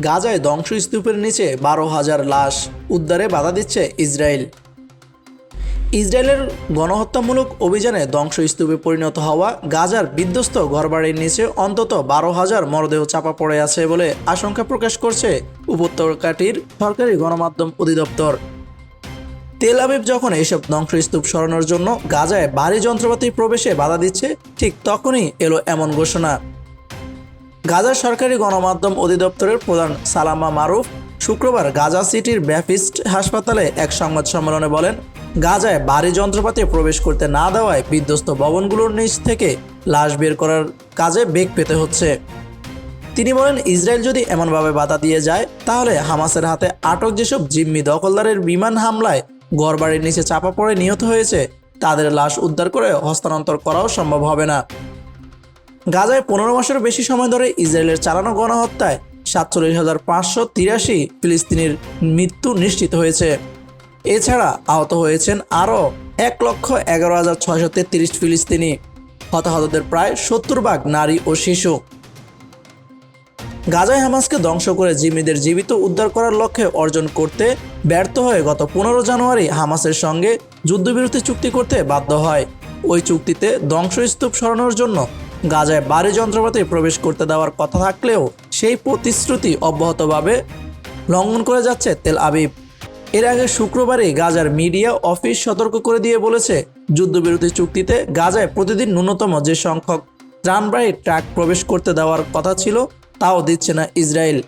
গাজায় ধ্বংসস্তূপের নিচে বারো হাজার লাশ উদ্ধারে বাধা দিচ্ছে ইসরায়েল। ইসরায়েলের গণহত্যামূলক অভিযানে ধ্বংসস্তূপে পরিণত হওয়া গাজার বিধ্বস্ত ঘরবাড়ির নিচে অন্তত বারো হাজার মরদেহ চাপা পড়ে আছে বলে আশঙ্কা প্রকাশ করছে উপত্যকাটির সরকারি গণমাধ্যম অধিদপ্তর। তেল আবিব যখন এইসব ধ্বংসস্তূপ সরানোর জন্য গাজায় ভারী যন্ত্রপাতি প্রবেশে বাধা দিচ্ছে, ঠিক তখনই এলো এমন ঘোষণা। গাজার সরকারি গণমাধ্যম অধিদপ্তরের প্রধান সালামা মারুফ শুক্রবার গাজা সিটির ব্যাপিস্ট হাসপাতালে এক সংবাদ সম্মেলনে বলেন, গাজায় ভারী যন্ত্রপাতি প্রবেশ করতে না দেওয়ায় বিধ্বস্ত ভবনগুলোর নিচ থেকে লাশ বের করার কাজে বেগ পেতে হচ্ছে। তিনি বলেন, ইসরায়েল যদি এমনভাবে বাধা দিয়ে যায়, তাহলে হামাসের হাতে আটক যেসব জিম্মি দখলদারের বিমান হামলায় ঘরবাড়ির নিচে চাপা পড়ে নিহত হয়েছে, তাদের লাশ উদ্ধার করে হস্তান্তর করাও সম্ভব হবে না। গাজায় পনেরো মাসের বেশি সময় ধরে ইসরায়েলের চালানো গণহত্যায় সাতচল্লিশ হাজার পাঁচশো তিরাশি ফিলিস্তিনির মৃত্যু নিশ্চিত হয়েছে। এছাড়া আহত হয়েছেন আরও এক লক্ষ এগারো হাজার ছয়শো তেত্রিশ ফিলিস্তিনি। হতাহতদের প্রায় সত্তর ভাগ নারী ও শিশু। গাজায় হামাসকে ধ্বংস করে জিম্মিদের জীবিত উদ্ধার করার লক্ষ্যে অর্জন করতে ব্যর্থ হয়ে গত পনেরো জানুয়ারি হামাসের সঙ্গে যুদ্ধবিরতি চুক্তি করতে বাধ্য হয়। ওই চুক্তিতে ধ্বংসস্তূপ সরানোর জন্য গাজায় ভারী যন্ত্রপাতি প্রবেশ করতে দেওয়ার কথা থাকলেও সেই প্রতিশ্রুতি অব্যাহতভাবে লঙ্ঘন করে যাচ্ছে তেল আবিব। এর আগে শুক্রবারই গাজার মিডিয়া অফিস সতর্ক করে দিয়ে বলেছে, যুদ্ধবিরতি চুক্তিতে গাজায় প্রতিদিন ন্যূনতম যে সংখ্যক ত্রাণবাহী ট্রাক প্রবেশ করতে দেওয়ার কথা ছিল, তাও দিচ্ছে না ইসরায়েল।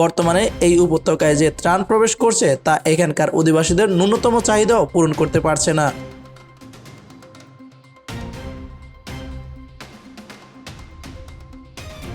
বর্তমানে এই উপত্যকায় যে ত্রাণ প্রবেশ করছে, তা এখানকার অধিবাসীদের ন্যূনতম চাহিদাও পূরণ করতে পারছে না।